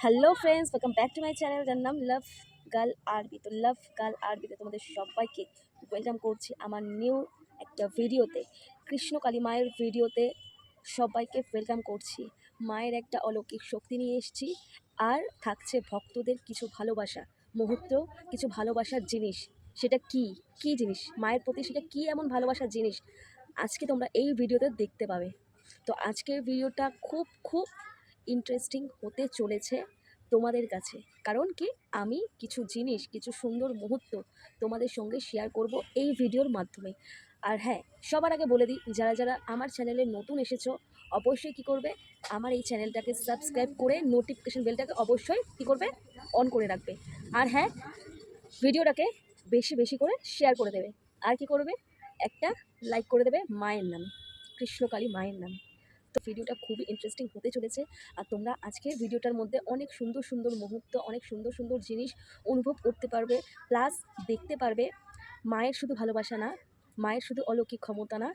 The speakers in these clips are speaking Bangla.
Hello friends welcome back to my channel যার নাম লাভ গার্ল আরবি তো লাভ গার্ল আরবিতে তোমাদের সবাইকে ওয়েলকাম করছি আমার নিউ একটা ভিডিওতে কৃষ্ণ কালী মায়ের ভিডিওতে সবাইকে ওয়েলকাম করছি। মায়ের একটা অলৌকিক শক্তি নিয়ে এসেছি আর থাকছে ভক্তদের কিছু ভালোবাসা, মুহূর্ত, কিছু ভালোবাসার জিনিস। সেটা কি? কি জিনিস? মায়ের প্রতি সেটা কি এমন ভালোবাসার জিনিস? আজকে তোমরা এই ভিডিওতে দেখতে পাবে। তো আজকের ভিডিওটা খুব খুব ইন্টারেস্টিং হতে চলেছে তোমাদের কাছে। কারণ কি? আমি কিছু জিনিস, কিছু সুন্দর মুহূর্ত তোমাদের সঙ্গে শেয়ার করব এই ভিডিওর মাধ্যমে। আর হ্যাঁ সবার আগে বলে দিই, যারা যারা আমার চ্যানেলে নতুন এসেছ, অবশ্যই কি করবে? আমার এই চ্যানেলটাকে সাবস্ক্রাইব করে নোটিফিকেশন বেলটাকে অবশ্যই কি করবে? অন করে রাখবে। আর হ্যাঁ ভিডিওটাকে বেশি বেশি করে শেয়ার করে দেবে। আর কি করবে? একটা লাইক করে দেবে মায়ের নামে, কৃষ্ণকালী মায়ের নামে। তো ভিডিওটা খুবই ইন্টারেস্টিং হতে চলেছে। আর তোমরা আজকের ভিডিওটার মধ্যে অনেক সুন্দর সুন্দর মুহূর্ত, অনেক সুন্দর সুন্দর জিনিস অনুভব করতে পারবে। প্লাস দেখতে পারবে, মায়ের শুধু ভালোবাসা না, মায়ের শুধু অলৌকিক ক্ষমতা না,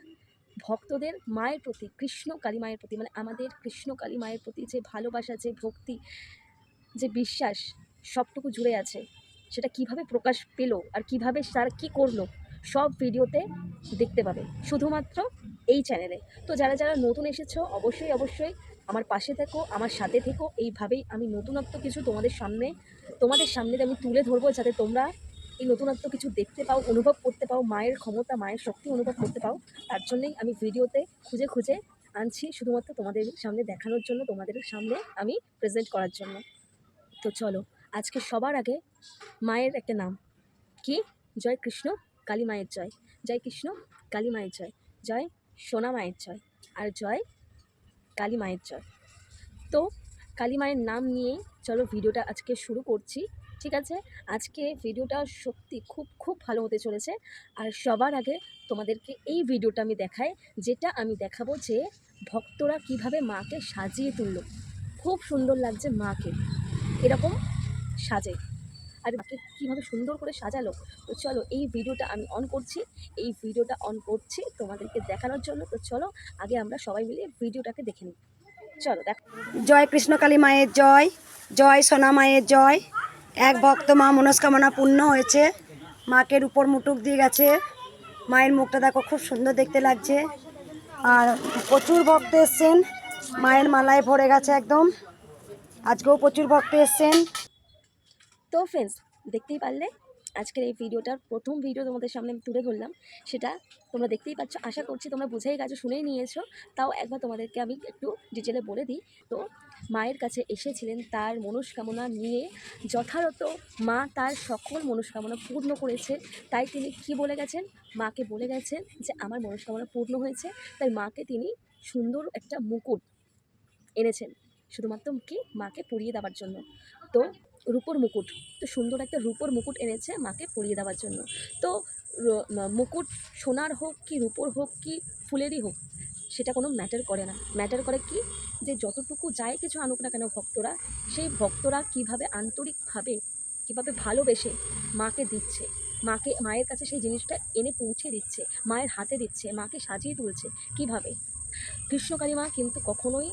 ভক্তদের মায়ের প্রতি, কৃষ্ণ কালী মায়ের প্রতি মানে আমাদের কৃষ্ণ কালী মায়ের প্রতি যে ভালোবাসা, যে ভক্তি, যে বিশ্বাস, সবটুকু জুড়ে আছে। সেটা কীভাবে প্রকাশ পেল আর কীভাবে তার কি করল, সব ভিডিওতে দেখতে পাবে। শুধুমাত্র এই চ্যানেলে তো যারা যারা নতুন এসেছ, অবশ্যই অবশ্যই আমার পাশে থেকো, আমার সাথে থেকো। এইভাবেই আমি নতুনত্ব কিছু তোমাদের সামনে তোমাদের সামনে আমি তুলে ধরবো যাতে তোমরা এই নতুনত্ব কিছু দেখতে পাও, অনুভব করতে পাও, মায়ের ক্ষমতা, মায়ের শক্তি অনুভব করতে পাও। তার জন্যই আমি ভিডিওতে খুঁজে খুঁজে আনছি শুধুমাত্র তোমাদের সামনে দেখানোর জন্য, তোমাদের সামনে আমি প্রেজেন্ট করার জন্য। তো চলো, আজকে সবার আগে মায়ের একটা নাম। কি? জয় কৃষ্ণ, কালী মায়ের জয়। জয় কৃষ্ণ, কালী মায়ের জয়। জয় সোনা মায়ের জয় আর জয় কালী মায়ের জয়। তো কালী মায়ের নাম নিয়ে চলো ভিডিওটা আজকে শুরু করছি, ঠিক আছে? আজকে ভিডিওটা সত্যি খুব খুব ভালো হতে চলেছে। আর সবার আগে তোমাদেরকে এই ভিডিওটা আমি দেখাই, যেটা আমি দেখাবো যে ভক্তরা কীভাবে মাকে সাজিয়ে তুললো। খুব সুন্দর লাগছে মাকে। এরকম সাজে। আর কীভাবে সুন্দর করে সাজালো। তো চলো এই ভিডিওটা আমি অন করছি। এই ভিডিওটা অন করছি তোমাদেরকে দেখানোর জন্য। তো চলো আগে আমরা সবাই মিলে ভিডিওটাকে দেখে নিই। চলো দেখ জয় কৃষ্ণকালী মায়ের জয় জয় সোনা মায়ের জয়। এক ভক্ত মা মনস্কামনা পূর্ণ হয়েছে। মাকের উপর মুটুক দিয়ে গেছে। মায়ের মুখটা দেখো খুব সুন্দর দেখতে লাগছে। আর প্রচুর ভক্ত এসছেন। মায়ের মালায় ভরে গেছে একদম। আজকেও প্রচুর ভক্ত এসছেন। তো ফ্রেন্ডস দেখতেই পারলে আজকের এই ভিডিওটার প্রথম ভিডিও তোমাদের সামনে আমি তুলে ধরলাম। সেটা তোমরা দেখতেই পাচ্ছ, আশা করছি তোমরা বুঝেই গেছো, শুনেই নিয়েছো। তাও একবার তোমাদেরকে আমি একটু ডিটেলে বলে দিই। তো মায়ের কাছে এসেছিলেন তার মনস্কামনা নিয়ে যথারত মা তার সকল মনস্কামনা পূর্ণ করেছে। তাই তিনি কি বলে গেছেন? মাকে বলে গেছেন যে, আমার মনস্কামনা পূর্ণ হয়েছে। তাই মাকে তিনি সুন্দর একটা মুকুট এনেছেন, শুধুমাত্র কি মাকে পরিয়ে দেওয়ার জন্য। তো রূপোর মুকুট, তো সুন্দর একটা রূপোর মুকুট এনেছে মাকে পরিয়ে দেওয়ার জন্য। তো মুকুট সোনার হোক কি রূপোর হোক কি ফুলেরই হোক, সেটা কোনো ম্যাটার করে না। ম্যাটার করে কি যে যতটুকু যায় কিছু আনুক না কেন ভক্তরা, সেই ভক্তরা কীভাবে আন্তরিকভাবে, কীভাবে ভালোবেসে মাকে দিচ্ছে, মাকে, মায়ের কাছে সেই জিনিসটা এনে পৌঁছে দিচ্ছে, মায়ের হাতে দিচ্ছে, মাকে সাজিয়ে তুলছে, কীভাবে? কৃষ্ণকালী মা কিন্তু কখনোই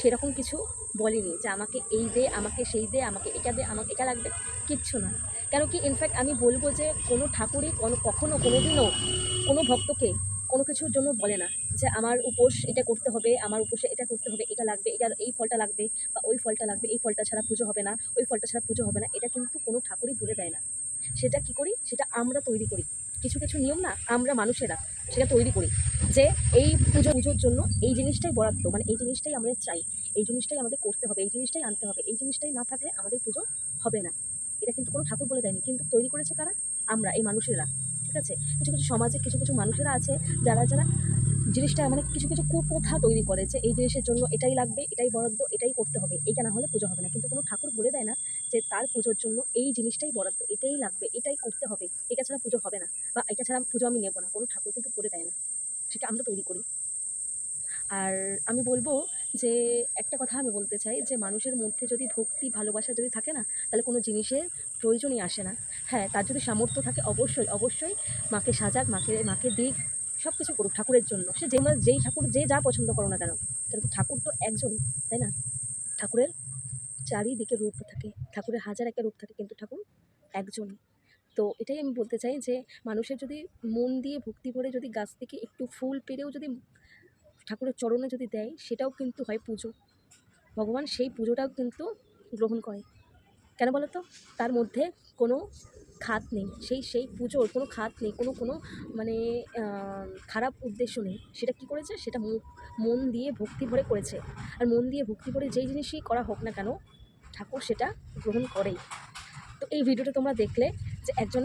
সেরকম কিছু বলিনি যে আমাকে এই দে, আমাকে সেই দে, আমাকে এটা দে, আমাকে এটা লাগবে। কিচ্ছু না। কেন কি ইনফ্যাক্ট আমি বলব যে কোনো ঠাকুরই কোনো, কখনো কোনো দিনও কোনো ভক্তকে কোনো কিছুর জন্য বলে না যে আমার উপোস এটা করতে হবে, আমার উপোসে এটা করতে হবে, এটা লাগবে, এটা, এই ফলটা লাগবে বা ওই ফলটা লাগবে, এই ফলটা ছাড়া পুজো হবে না, ওই ফলটা ছাড়া পুজো হবে না। এটা কিন্তু কোনো ঠাকুরই বলে দেয় না। সেটা কি করি? সেটা আমরা তৈরি করি। কিছু কিছু নিয়ম না আমরা মানুষেরা সেটা তৈরি করি যে এই পুজো পুজোর জন্য এই জিনিসটাই বরাদ্দ মানে এই জিনিসটাই আমাদের চাই, এই জিনিসটাই আমাদের করতে হবে, এই জিনিসটাই আনতে হবে, এই জিনিসটাই না থাকলে আমাদের পুজো হবে না। এটা কিন্তু কোনো ঠাকুর বলে দেয়নি, কিন্তু তৈরি করেছে কারা? আমরা, এই মানুষেরা, ঠিক আছে? কিছু কিছু সমাজে কিছু কিছু মানুষেরা আছে যারা যারা জিনিসটা মানে কিছু কিছু কুপ্রথা তৈরি করে যে এই জিনিসের জন্য এটাই লাগবে, এটাই বরাদ্দ, এটাই করতে হবে এইটা না হলে পুজো হবে না? কিন্তু কোনো ঠাকুর বলে দেয় না যে তার পুজোর জন্য এই জিনিসটাই বরাদ্দ, এটাই লাগবে, এটাই করতে হবে, এটা ছাড়া পুজো হবে না, বা এটা ছাড়া পুজো আমি নেব না, কোনো ঠাকুর কিন্তু বলে দেয় না, সেটা আমরা তৈরি করি। আর আমি বলব যে, একটা কথা আমি বলতে চাই যে, মানুষের মধ্যে যদি ভক্তি, ভালোবাসা যদি থাকে না, তাহলে কোনো জিনিসের প্রয়োজনই আসে না। হ্যাঁ তার যদি সামর্থ্য থাকে, অবশ্যই অবশ্যই মাকে সাজাক, মাকে মাকে দিক সব কিছু করুক ঠাকুরের জন্য। সে যে যেই ঠাকুর, যে যা পছন্দ করো না কেন কিন্তু ঠাকুর তো একজন, তাই না? ঠাকুরের চারিদিকে রূপ থাকে। ঠাকুরের হাজার একটা রূপ থাকে কিন্তু ঠাকুর একজন তো এটাই আমি বলতে চাই যে, মানুষের যদি মন দিয়ে ভক্তি করে যদি গাছ থেকে একটু ফুল পেরেও যদি ঠাকুরের চরণে যদি দেয়, সেটাও কিন্তু হয় পুজো। ভগবান সেই পুজোটাও কিন্তু গ্রহণ করে। কেন বলো তো? তার মধ্যে কোনো খাত নেই। সেই সেই পুজোর কোনো খাত নেই, কোনো কোনো মানে খারাপ উদ্দেশ্য নেই। সেটা কি করেছে? সেটা মন দিয়ে ভক্তি ভরে করেছে। আর মন দিয়ে ভক্তি ভরে যেই জিনিসই করা হোক না কেন ঠাকুর সেটা গ্রহণ করেই। তো এই ভিডিওটা তোমরা দেখলে যে একজন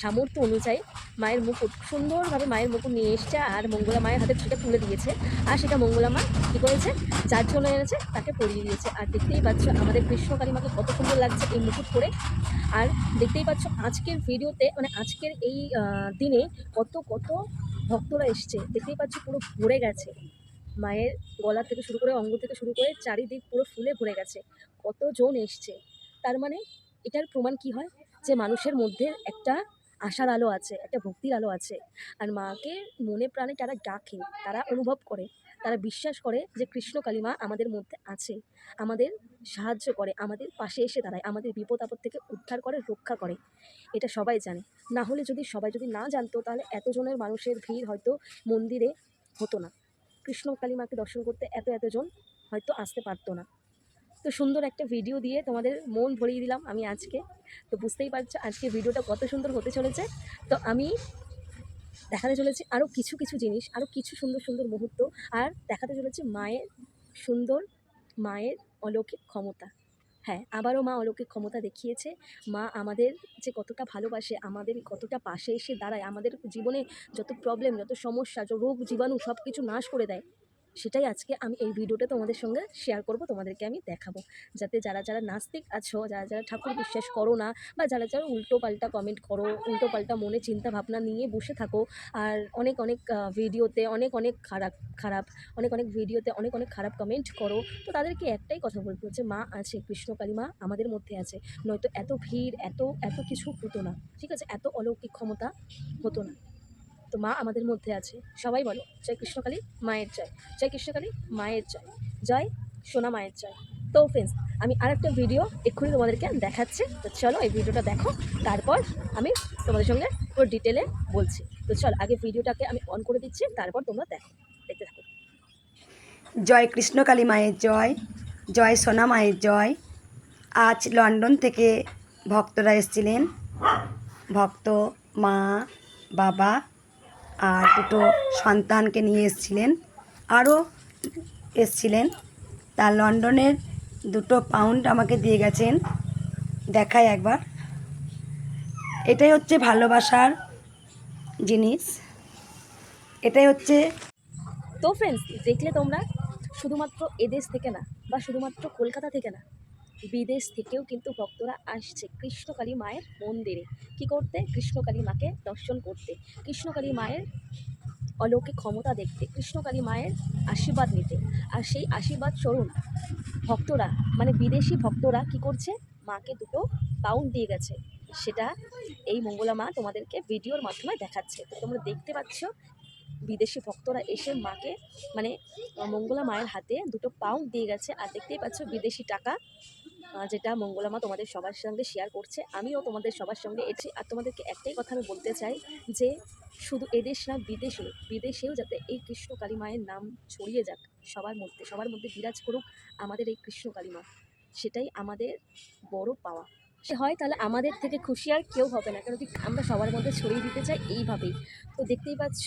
সামর্থ্য অনুযায়ী মায়ের মুকুট, সুন্দরভাবে মায়ের মুকুট নিয়ে এসছে আর মঙ্গলা মায়ের হাতে সেটা তুলে দিয়েছে। আর সেটা মঙ্গলা মা কী করেছে? যার জন্য এনেছে, তাকে পরিয়ে দিয়েছে। আর দেখতেই পাচ্ছ আমাদের কৃষ্ণকালী মাকে কত সুন্দর লাগছে এই মুকুট পরে। আর দেখতেই পাচ্ছ আজকের ভিডিওতে মানে আজকের এই দিনে কত কত ভক্তরা এসছে। দেখতেই পাচ্ছ পুরো ভরে গেছে। মায়ের গলা থেকে শুরু করে, অঙ্গ থেকে শুরু করে চারিদিক পুরো ফুলে ভরে গেছে। কতজন এসছে? তার মানে এটার প্রমাণ কি হয়? যে মানুষের মধ্যে একটা আশার আলো আছে, একটা ভক্তির আলো আছে। আর মাকে মনে প্রাণে তারা ডাকে, তারা অনুভব করে, তারা বিশ্বাস করে যে কৃষ্ণ কালিমা আমাদের মধ্যে আছে, আমাদের সাহায্য করে, আমাদের পাশে এসে দাঁড়ায়, আমাদের বিপদ আপদ থেকে উদ্ধার করে, রক্ষা করে। এটা সবাই জানে। না হলে যদি সবাই যদি না জানতো, তাহলে এতজনের মানুষের ভিড় হয়তো মন্দিরে হতো না। কৃষ্ণ কালী মাকে দর্শন করতে এত এতজন হয়তো আসতে পারতো না। তো সুন্দর একটা ভিডিও দিয়ে তোমাদের মন ভরিয়ে দিলাম আমি আজকে। তো বুঝতেই পারছ আজকে ভিডিওটা কত সুন্দর হতে চলেছে। তো আমি দেখাতে চলেছি আরও কিছু কিছু জিনিস আরও কিছু সুন্দর সুন্দর মুহূর্ত, আর দেখাতে চলেছি মায়ের সুন্দর মায়ের অলৌকিক ক্ষমতা। হ্যাঁ আবারও মা অলৌকিক ক্ষমতা দেখিয়েছে। মা আমাদের যে কতটা ভালোবাসে, আমাদের কতটা পাশে এসে দাঁড়ায়, আমাদের জীবনে যত প্রবলেম যত সমস্যা, যত রোগ, জীবাণু সব কিছু নাশ করে দেয়। সেটাই আজকে আমি এই ভিডিওটা তোমাদের সঙ্গে শেয়ার করব, তোমাদেরকে আমি দেখাবো। যাতে যারা যারা নাস্তিক আছো, যারা যারা ঠাকুর বিশ্বাস করো না, বা যারা যারা উল্টো পাল্টা কমেন্ট করো উল্টো পাল্টা মনে চিন্তা ভাবনা নিয়ে বসে থাকো, আর অনেক অনেক ভিডিওতে অনেক অনেক খারাপ খারাপ, অনেক অনেক ভিডিওতে অনেক অনেক খারাপ কমেন্ট করো। তো তাদেরকে একটাই কথা বলব যে, মা আছে কৃষ্ণকালী মা আমাদের মধ্যে আছে। নয়তো এত ভিড়, এত এত কিছু হতো না, ঠিক আছে? এত অলৌকিক ক্ষমতা হতো না। তো মা আমাদের মধ্যে আছে। সবাই বলো, জয় কৃষ্ণকালী মায়ের জয়। জয় কৃষ্ণকালী মায়ের জয়। জয় সোনা মায়ের জয়। তো ফ্রেন্ডস আমি আরেকটা ভিডিও এক্ষুনি তোমাদেরকে দেখাচ্ছি। তো চলো এই ভিডিওটা দেখো, তারপর আমি তোমাদের সঙ্গে পুরো ডিটেলে বলছি। তো চল, আগে ভিডিওটাকে আমি অন করে দিচ্ছি, তারপর তোমরা দেখো। দেখতে থাকো। জয় কৃষ্ণকালী মায়ের জয় জয় সোনা মায়ের জয়। আজ লন্ডন থেকে ভক্তরা এসেছিলেন। ভক্ত মা, বাবা আর দুটো সন্তানকে নিয়ে এসেছিলেন। আরও এসছিলেন। তা লন্ডনের দুটো পাউন্ড আমাকে দিয়ে গেছেন। দেখায় একবার। এটাই হচ্ছে ভালোবাসার জিনিস। এটাই হচ্ছে তো ফ্রেন্ডস দেখলে তোমরা শুধুমাত্র এদেশ থেকে না, বা শুধুমাত্র কলকাতা থেকে না বিদেশ থেকেও কিন্তু ভক্তরা আসছে কৃষ্ণকালী মায়ের মন্দিরে। কি করতে? কৃষ্ণকালী মাকে দর্শন করতে। কৃষ্ণকালী মায়ের অলৌকিক ক্ষমতা দেখতে। কৃষ্ণকালী মায়ের আশীর্বাদ নিতে। আর সেই আশীর্বাদ স্বরূপ ভক্তরা মানে বিদেশি ভক্তরা কি করছে? মাকে দুটো পাউন্ড দিয়ে গেছে। সেটা এই মঙ্গলা মা তোমাদেরকে ভিডিওর মাধ্যমে দেখাচ্ছে। তো তোমরা দেখতে পাচ্ছ, বিদেশি ভক্তরা এসে মাকে মানে মঙ্গলা মায়ের হাতে দুটো পাউন্ড দিয়ে গেছে। আর দেখতেই পাচ্ছ বিদেশি টাকা যেটা মঙ্গলামা তোমাদের সবার সঙ্গে শেয়ার করছে, আমিও তোমাদের সবার সঙ্গে এসেছি। আর তোমাদেরকে একটাই কথা আমি বলতে চাই যে, শুধু এদেশ না বিদেশে বিদেশেও যাতে এই কৃষ্ণ কালী মায়ের নাম ছড়িয়ে যাক, সবার মধ্যে সবার মধ্যে বিরাজ করুক আমাদের এই কৃষ্ণ কালী মা। সেটাই আমাদের বড় পাওয়া। সে হয় তাহলে আমাদের থেকে খুশি আর কেউ হবে না কারণ কি আমরা সবার মধ্যে ছড়িয়ে দিতে চাই এইভাবেই। তো দেখতেই পাচ্ছ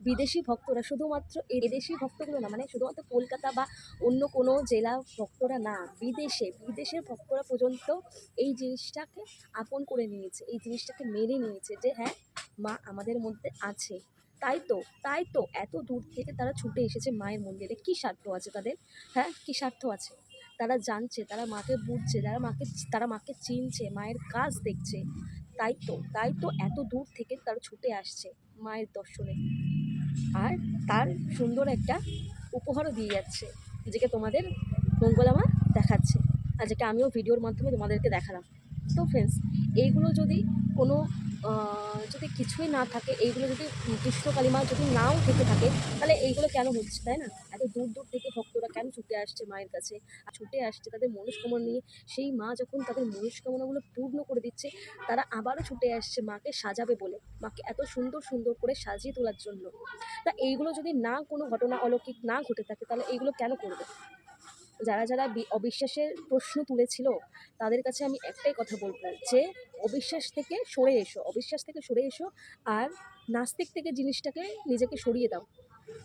বিদেশি ভক্তরা শুধুমাত্র এই দেশি ভক্তগুলো না মানে শুধুমাত্র কলকাতা বা অন্য কোনো জেলা ভক্তরা না, বিদেশে, বিদেশের ভক্তরা পর্যন্ত এই জিনিসটাকে আপন করে নিয়েছে, এই জিনিসটাকে মেনে নিয়েছে যে হ্যাঁ মা আমাদের মধ্যে আছে। তাই তো তাই তো এত দূর থেকে তারা ছুটে এসেছে মায়ের মন্দিরে। কী স্বার্থ আছে তাদের? হ্যাঁ কী স্বার্থ আছে? তারা জানছে, তারা মাকে বুঝছে, তারা মাকে তারা মাকে চিনছে, মায়ের কাজ দেখছে। তাই তো তাই তো এত দূর থেকে তারা ছুটে আসছে মায়ের দর্শনে। আর তার সুন্দর একটা উপহারও দিয়ে যাচ্ছে, যেকে তোমাদের মঙ্গলামা দেখাচ্ছে। আর যেটা আমিও ভিডিওর মাধ্যমে তোমাদেরকে দেখালাম। তো ফ্রেন্ডস এইগুলো যদি কোনো যদি কিছুই না থাকে, এইগুলো যদি কৃষ্ণ কালিমা যদি নাও থেকে থাকে, তাহলে এইগুলো কেন হচ্ছে, তাই না? এত দূর দূর থেকে ভক্তরা কেন ছুটে আসছে মায়ের কাছে? আর ছুটে আসছে তাদের মনস্কামনা নিয়ে, সেই মা যখন তাদের মনস্কামনাগুলো পূর্ণ করে দিচ্ছে, তারা আবারও ছুটে আসছে মাকে সাজাবে বলে, মাকে এত সুন্দর সুন্দর করে সাজিয়ে তোলার জন্য। তা এইগুলো যদি না কোনো ঘটনা অলৌকিক না ঘটে থাকে, তাহলে এইগুলো কেন করবে? যারা যারা অবিশ্বাসের প্রশ্ন তুলেছিল, তাদের কাছে আমি একটাই কথা বলব, যে অবিশ্বাস থেকে সরে এসো, অবিশ্বাস থেকে সরে এসো আর নাস্তিক থেকে জিনিসটাকে নিজেকে সরিয়ে দাও।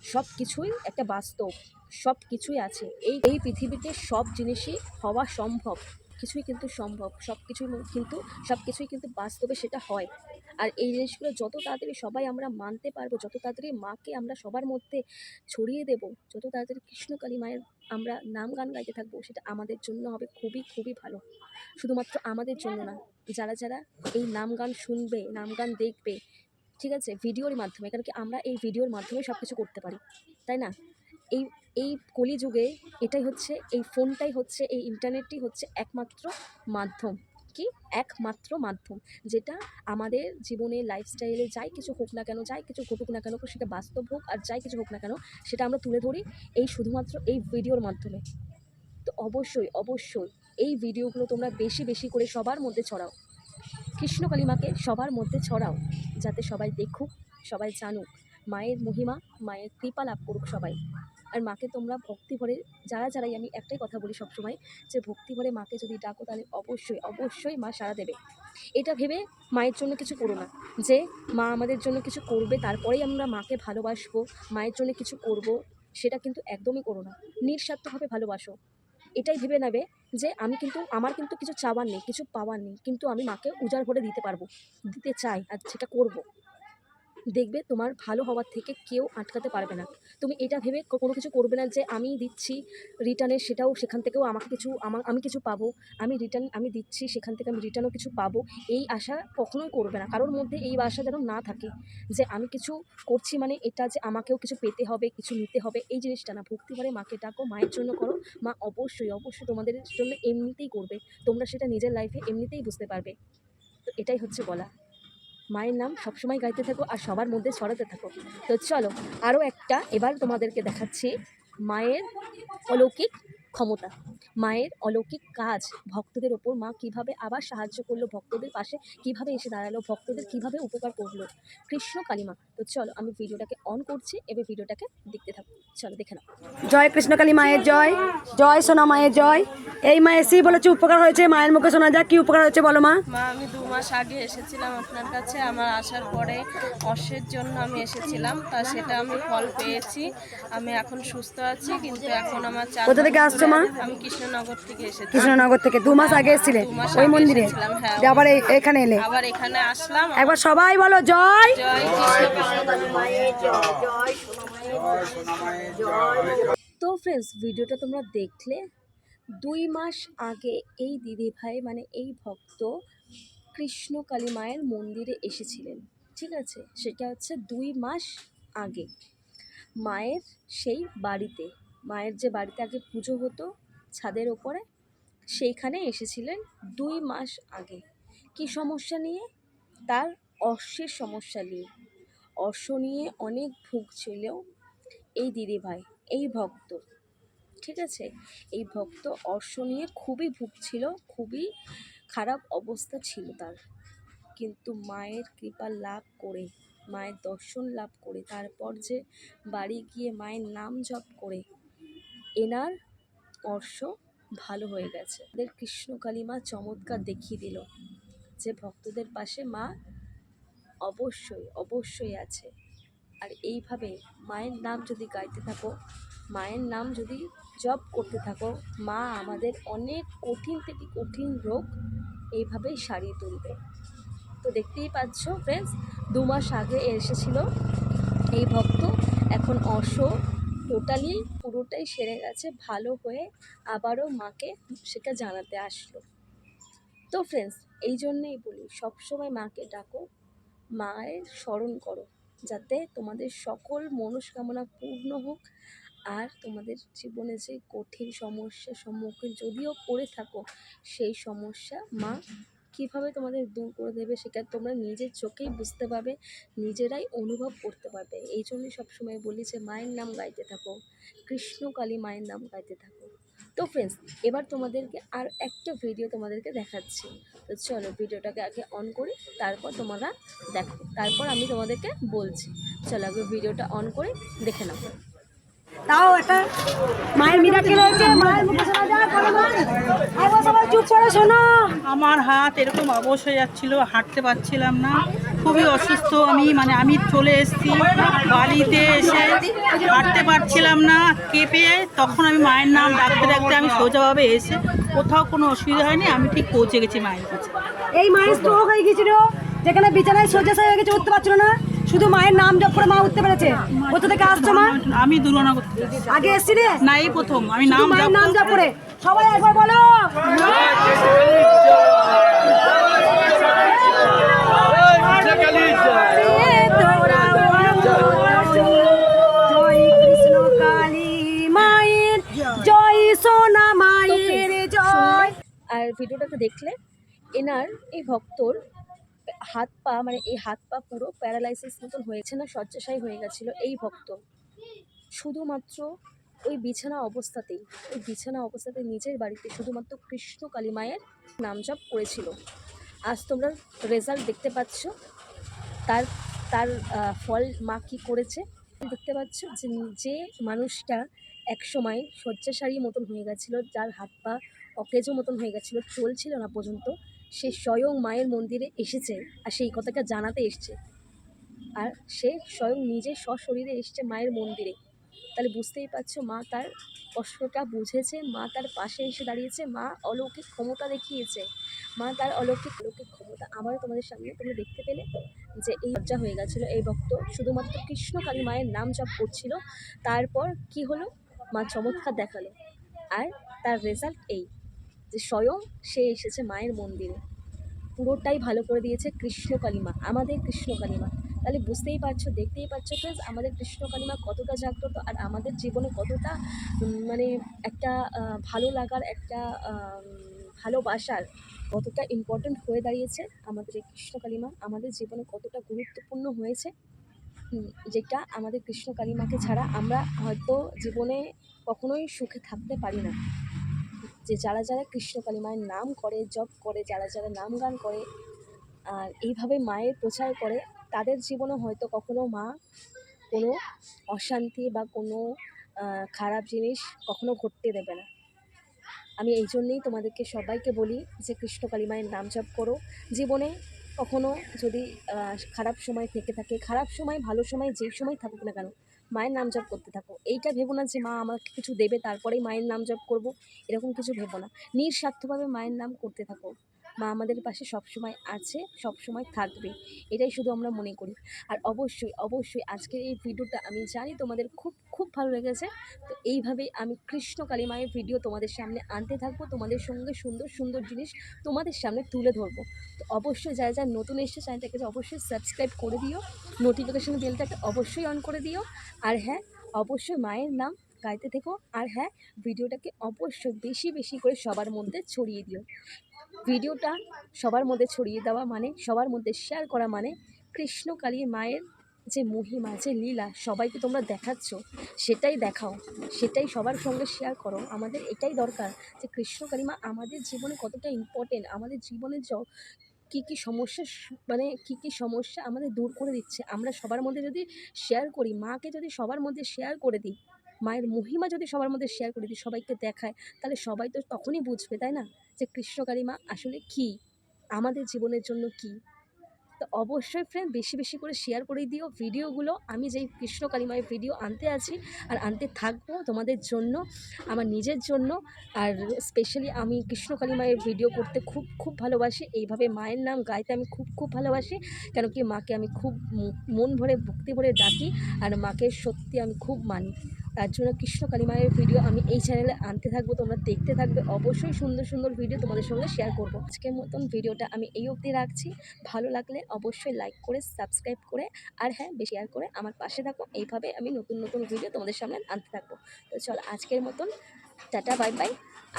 সব কিছুই একটা বাস্তব সব কিছুই আছে। এই এই পৃথিবীতে সব জিনিসই হওয়া সম্ভব, কিছুই কিন্তু সম্ভব সব কিছুই কিন্তু সব কিছুই কিন্তু বাস্তবে সেটা হয়। আর এই জিনিসগুলো যত তাড়াতাড়ি সবাই আমরা মানতে পারব, যত তাড়াতাড়ি মাকে আমরা সবার মধ্যে ছড়িয়ে দেব, যত তাড়াতাড়ি কৃষ্ণকালী মায়ের আমরা নাম গান গাইতে থাকব, সেটা আমাদের জন্য হবে খুবই খুবই ভালো। শুধুমাত্র আমাদের জন্য না, যারা যারা এই নাম গান শুনবে, নাম গান দেখবে, ঠিক আছে, ভিডিওর মাধ্যমে, কারণ কি আমরা এই ভিডিওর মাধ্যমে সব কিছু করতে পারি, তাই না? এই এই কলিযুগে এটাই হচ্ছে, এই ফোনটাই হচ্ছে, এই ইন্টারনেটটি হচ্ছে একমাত্র মাধ্যম। কি একমাত্র মাধ্যম। যেটা আমাদের জীবনে লাইফস্টাইলে যাই কিছু হোক না কেন, যাই কিছু ঘটুক না কেন, সেটা বাস্তব হোক আর যাই কিছু হোক না কেন, সেটা আমরা তুলে ধরি এই শুধুমাত্র এই ভিডিওর মাধ্যমে। তো অবশ্যই অবশ্যই এই ভিডিওগুলো তোমরা বেশি বেশি করে সবার মধ্যে ছড়াও। কৃষ্ণ কালিমাকে সবার মধ্যে ছড়াও, যাতে সবাই দেখুক, সবাই জানুক। মায়ের মহিমা, মায়ের কৃপা লাভ করুক সবাই। আর মাকে তোমরা ভক্তি ভরে, যারা যারাই, আমি একটাই কথা বলি সবসময় যে ভক্তি ভরে মাকে যদি ডাকো তাহলে অবশ্যই অবশ্যই মা সাড়া দেবে। এটা ভেবে মায়ের জন্য কিছু করো না। যে মা আমাদের জন্য কিছু করবে, তারপরেই আমরা মাকে ভালোবাসবো, মায়ের জন্য কিছু করব, সেটা কিন্তু একদমই করো না। নিঃস্বার্থভাবে ভালোবাসো। এটাই ভেবে নেবে যে আমি কিন্তু, আমার কিন্তু কিছু চাওয়ার নেই, কিছু পাওয়ার নেই, কিন্তু আমি মাকে উজাড় ভরে দিতে পারব, দিতে চাই আর সেটা করব। দেখবে তোমার ভালো হওয়ার থেকে কেউ আটকাতে পারবে না। তুমি এটা ভেবে কোনো কিছু করবে না যে আমি দিচ্ছি রিটার্নে সেটাও সেখান থেকেও আমাকে কিছু আমার আমি কিছু পাবো, আমি রিটার্ন আমি দিচ্ছি সেখান থেকে আমি রিটার্নও কিছু পাবো, এই আশা কখনোই করবে না। কারোর মধ্যে এই আশা যেন না থাকে যে আমি কিছু করছি মানে এটা যে আমাকেও কিছু পেতে হবে, কিছু নিতে হবে, এই জিনিসটা না। ভক্তি ভরে মাকে ডাকো, মায়ের জন্য করো, মা অবশ্যই অবশ্যই তোমাদের জন্য এমনিতেই করবে। তোমরা সেটা নিজের লাইফে এমনিতেই বুঝতে পারবে। তো এটাই হচ্ছে বলা। মায়ের নাম সবসময় গাইতে থাকো আর সবার মধ্যে ছড়াতে থাকো। তো চলো আরও একটা, এবার তোমাদেরকে দেখাচ্ছি মায়ের অলৌকিক ক্ষমতা। মায়ের অলৌকিক কাজ ভক্তদের ওপর মা কীভাবে আবার সাহায্য করল ভক্তদের পাশে কীভাবে এসে দাঁড়াল ভক্তদের কীভাবে উপকার করল? কৃষ্ণ কালিমা। তো চলো আমি ভিডিওটাকে অন করছি এবার ভিডিওটাকে দেখতে থাকো। চলো দেখে নাও। জয় কৃষ্ণ কালী মায়ের জয়। জয় সোনা মায়ের জয়। এই মা এসেই বলেছে উপকার হয়েছে মায়ের মুখে শোনা যাক কি উপকার হয়েছে বলো মা। মা আমি দু মাস আগে এসেছিলাম আপনার কাছে। আমার আসার পরে অর্শের জন্য আমি এসেছিলাম তা সেটা আমি ফল পেয়েছি। আমি এখন সুস্থ আছি কিন্তু এখন আমার কোথা থেকে আসছো? মা? আমি কৃষ্ণনগর থেকে এসেছি। কৃষ্ণনগর থেকে দু মাস আগে এসেছিলে? ওই মন্দিরে? হ্যাঁ, আবার এখানে এলে? আবার এখানে আসলাম। একবার সবাই বলো জয়! জয় তো ফ্রেন্ডস ভিডিওটা তোমরা দেখলে দুই মাস আগে এই দিদি ভাই মানে এই ভক্ত কৃষ্ণ কালী মায়ের মন্দিরে এসেছিলেন ঠিক আছে? সেটা হচ্ছে দুই মাস আগে মায়ের সেই বাড়িতে। মায়ের যে বাড়িতে আগে পুজো হতো ছাদের ওপরে, সেইখানে এসেছিলেন দুই মাস আগে। কি সমস্যা নিয়ে? তার অর্শের সমস্যা নিয়ে। অর্শ নিয়ে অনেক ভুগছিল এই দিদিভাই, এই ভক্ত, ঠিক আছে? এই ভক্ত অর্শ নিয়ে খুবই ভুগছিল, খুবই খারাপ অবস্থা ছিল তার। কিন্তু মায়ের কৃপা লাভ করে, মায়ের দর্শন লাভ করে, তারপর যে বাড়ি গিয়ে মায়ের নাম জপ করে এনার অর্শ ভালো হয়ে গেছে। ওদের কৃষ্ণকালী মা চমৎকার দেখিয়ে দিল যে ভক্তদের পাশে মা অবশ্যই অবশ্যই আছে। আর এইভাবে মায়ের নাম যদি গাইতে থাকো, মায়ের নাম যদি জপ করতে থাকো, মা আমাদের অনেক কঠিন থেকে কঠিন রোগ এইভাবেই সারিয়ে তুলবে। তো দেখতেই পাচ্ছ ফ্রেন্ডস দু মাস আগে এসেছিল এই ভক্ত, এখন অর্শ টোটালি পুরোটাই সেরে গেছে, ভালো হয়ে আবারও মাকে সেটা জানাতে আসলো। তো ফ্রেন্ডস এই জন্যেই বলি, সবসময় মাকে ডাকো, মায়ের স্মরণ করো, যাতে তোমাদের সকল মনস্কামনা পূর্ণ হোক আর তোমাদের জীবনে যে কঠিন সমস্যার সম্মুখীন যদিও পড়ে থাকো, সেই সমস্যা মা কীভাবে তোমাদের দূর করে দেবে সেটা তোমরা নিজের চোখেই বুঝতে পারবে, নিজেরাই অনুভব করতে পারবে। এই জন্যই সবসময় বলি যে, মায়ের নাম গাইতে থাকো, কৃষ্ণ কালী মায়ের নাম গাইতে থাকো। তো ফ্রেন্ডস এবার তোমাদেরকে আর একটা ভিডিও তোমাদেরকে দেখাচ্ছি। তো চলো ভিডিওটাকে আগে অন করি, তারপর তোমরা দেখো, তারপর আমি তোমাদেরকে বলছি। চলো আগে ভিডিওটা অন করে দেখে নাও। তাও একটা মায়ের মিরাকেল হয়েছে মায়ের মুখে শোনা যায় বলো মা সবাই চুপ করে শোনো। আমার হাত এরকম অবশ হয়ে যাচ্ছিল হাঁটতে পারছিলাম না। খুবই অসুস্থ আমি মানে আমি চলে এসেছি বাড়িতে এসে হাঁটতে পারছিলাম না কেঁপে তখন আমি মায়ের নাম ডাকতে ডাকতে আমি সোজাভাবে এসে কোথাও কোনো অসুবিধা হয়নি আমি ঠিক পৌঁছে গেছি মায়ের কাছে। এই মায়ের স্ট্রোক হয়ে গেছিল যেখানে বিছানায় সোজা হয়ে গেছে উঠতে পারছিল না। শুধু মায়ের নাম জপ করে মা উঠতে পেরেছে। কোথা থেকে আসছো মা? আমি করতে আগে এসছিলে না এই প্রথম আমি নাম মায়ের নাম জপ করে সবাই একবার বলো। আর ভিডিওটাতে দেখলে এনার এই ভক্তর হাত পা মানে এই হাত পা পুরো প্যারালাইসিস মতন হয়েছে না, শয্যাশায়ী হয়ে গেছিল এই ভক্ত। শুধুমাত্র ওই বিছানা অবস্থাতেই, ওই বিছানা অবস্থাতে নিজের বাড়িতে শুধুমাত্র কৃষ্ণ কালী মায়ের নাম জপ করেছিল। আজ তোমরা রেজাল্ট দেখতে পাচ্ছ। তার তার ফল মা কী করেছে? দেখতে পাচ্ছ যে যে মানুষটা একসময় শয্যাশায়ী মতন হয়ে গেছিল, যার হাত পা অকেজো মতন হয়ে গেছিল, চলছিল না পর্যন্ত। সে স্বয়ং মায়ের মন্দিরে এসেছে আর সেই কথাটা জানাতে এসছে। আর সে স্বয়ং নিজে সশরীরে এসছে মায়ের মন্দিরে। তাহলে বুঝতেই পারছ, মা তার কষ্টটা বুঝেছে, মা তার পাশে এসে দাঁড়িয়েছে, মা অলৌকিক ক্ষমতা দেখিয়েছে, মা তার অলৌকিক অলৌকিক ক্ষমতা। আবারও তোমাদের সামনে তোমরা দেখতে পেলে যে এই লজ্জা হয়ে গেছিল এই ভক্ত। শুধুমাত্র কৃষ্ণ কালী মায়ের নাম জপ করছিল, তারপর কি হলো? মা চমৎকার দেখাল। আর তার রেজাল্ট এই। যে স্বয়ং সে এসেছে মায়ের মন্দিরে। পুরোটাই ভালো করে দিয়েছে কৃষ্ণ কালিমা, আমাদের কৃষ্ণ কালিমা। তাহলে বুঝতেই পারছ, দেখতেই পাচ্ছ ফ্রেন্ডস আমাদের কৃষ্ণ কালিমা কতটা জাগ্রত আর আমাদের জীবনে কতটা মানে একটা ভালো লাগার, একটা ভালোবাসার কতটা ইম্পর্ট্যান্ট হয়ে দাঁড়িয়েছে আমাদের এই কৃষ্ণ কালিমা, আমাদের জীবনে কতটা গুরুত্বপূর্ণ হয়েছে। যেটা আমাদের কৃষ্ণ কালিমাকে ছাড়া আমরা হয়তো জীবনে কখনোই সুখে থাকতে পারি না। যে যারা যারা কৃষ্ণকালী মায়ের নাম করে, জপ করে, যারা যারা নাম গান করে, আর এইভাবে মায়ের প্রচার করে, তাদের জীবনে হয়তো কখনো মা কোনো অশান্তি বা কোনো খারাপ জিনিস কখনো ঘটতে দেবে না। আমি এই জন্যেই তোমাদেরকে সবাইকে বলি যে কৃষ্ণ কালী মায়ের নাম জপ করো। জীবনে কখনো যদি খারাপ সময় থেকে থাকে, খারাপ সময় ভালো সময় যেই সময় থাকুক না কেন মায়ের নাম জপ করতে থাকো। এইটা ভেবো না যে মা আমাকে কিছু দেবে, তারপরেই মায়ের নাম জপ করব, এরকম কিছু ভেবো না। নিঃস্বার্থভাবে মায়ের নাম করতে থাকো। মা আমাদের পাশে সবসময় আছে, সবসময় থাকবে। এটাই শুধু আমরা মনে করি। আর অবশ্যই অবশ্যই আজকের এই ভিডিওটা আমি জানি তোমাদের খুব খুব ভালো লেগেছে। তো এইভাবেই আমি কৃষ্ণ কালী মায়ের ভিডিও তোমাদের সামনে আনতে থাকব। তোমাদের সঙ্গে সুন্দর সুন্দর জিনিস তোমাদের সামনে তুলে ধরবো। তো অবশ্যই যারা যারা নতুন এসছে চ্যানেলটাকে অবশ্যই সাবস্ক্রাইব করে দিও। নোটিফিকেশন বেলটাকে অবশ্যই অন করে দিও। আর হ্যাঁ অবশ্যই মায়ের নাম গাইতে থেকো। আর হ্যাঁ ভিডিওটাকে অবশ্যই বেশি বেশি করে সবার মধ্যে ছড়িয়ে দিও। ভিডিওটা সবার মধ্যে ছড়িয়ে দেওয়া মানে সবার মধ্যে শেয়ার করা মানে কৃষ্ণ কালী মায়ের যে মহিমা, যে লীলা সবাইকে তোমরা দেখাচ্ছ, সেটাই দেখাও, সেটাই সবার সঙ্গে শেয়ার করো। আমাদের এটাই দরকার যে কৃষ্ণকালী মা আমাদের জীবনে কতটা ইম্পর্টেন্ট আমাদের জীবনে য, কী কী সমস্যা মানে কী কী সমস্যা আমাদের দূর করে দিচ্ছে। আমরা সবার মধ্যে যদি শেয়ার করি, মাকে যদি সবার মধ্যে শেয়ার করে দিই, মায়ের মহিমা যদি সবার মধ্যে শেয়ার করে দিই, সবাইকে দেখায়, তাহলে সবাই তো তখনই বুঝবে, তাই না? যে কৃষ্ণ কালিমা আসলে কী? আমাদের জীবনের জন্য কী? তো অবশ্যই ফ্রেন্ড বেশি বেশি করে শেয়ার করে দিও ভিডিওগুলো আমি যেই কৃষ্ণ কালিমায়ের ভিডিও আনতে আছি আর আনতে থাকব তোমাদের জন্য, আমার নিজের জন্য। আর স্পেশালি আমি কৃষ্ণ কালিমায়ের ভিডিও করতে খুব খুব ভালোবাসি। এইভাবে মায়ের নাম গাইতে আমি খুব খুব ভালোবাসি। কেন কি মাকে আমি খুব মন ভরে, ভক্তি ভরে ডাকি। আর মাকে সত্যি আমি খুব মানি। তার জন্য কৃষ্ণ কালিমায়ের ভিডিও আমি এই চ্যানেলে আনতে থাকব, তোমরা দেখতে থাকবে। অবশ্যই সুন্দর সুন্দর ভিডিও তোমাদের সঙ্গে শেয়ার করব। আজকের মতন ভিডিওটা আমি এই অবধি রাখছি। ভালো লাগলে অবশ্যই লাইক করে সাবস্ক্রাইব করে, আর হ্যাঁ শেয়ার করে আমার পাশে থাকো। এইভাবে আমি নতুন নতুন ভিডিও তোমাদের সামনে আনতে থাকব। তো চলো আজকের মতন, টাটা বাই বাই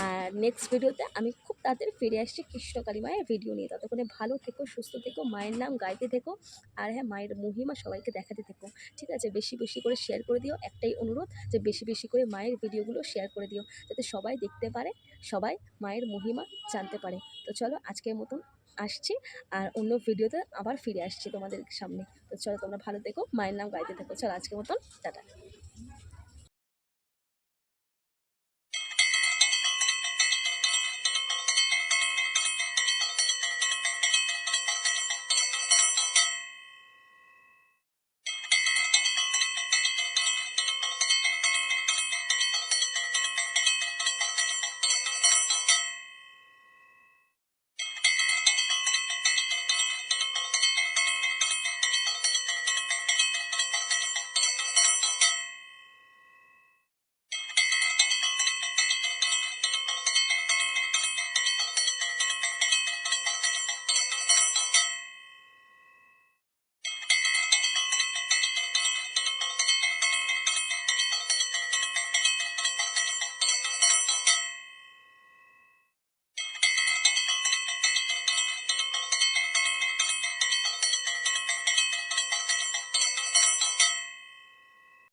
আর নেক্সট ভিডিওতে আমি খুব তাড়াতাড়ি ফিরে আসছি কৃষ্ণকালী মায়ের ভিডিও নিয়ে। ততক্ষণে ভালো থেকো, সুস্থ থেকো, মায়ের নাম গাইতে থেকো, আর হ্যাঁ মায়ের মহিমা সবাইকে দেখাতে থেকো। ঠিক আছে? বেশি বেশি করে শেয়ার করে দিও। একটাই অনুরোধ যে বেশি বেশি করে মায়ের ভিডিওগুলো শেয়ার করে দিও, যাতে সবাই দেখতে পারে, সবাই মায়ের মহিমা জানতে পারে। তো চলো, আজকের মতন আসছি, আর অন্য ভিডিওতে আবার ফিরে আসছি তোমাদের সামনে। তো চলো, তোমরা ভালো থেকো, মায়ের নাম গাইতে থেকো। চলো, আজকের মতন, টাটা।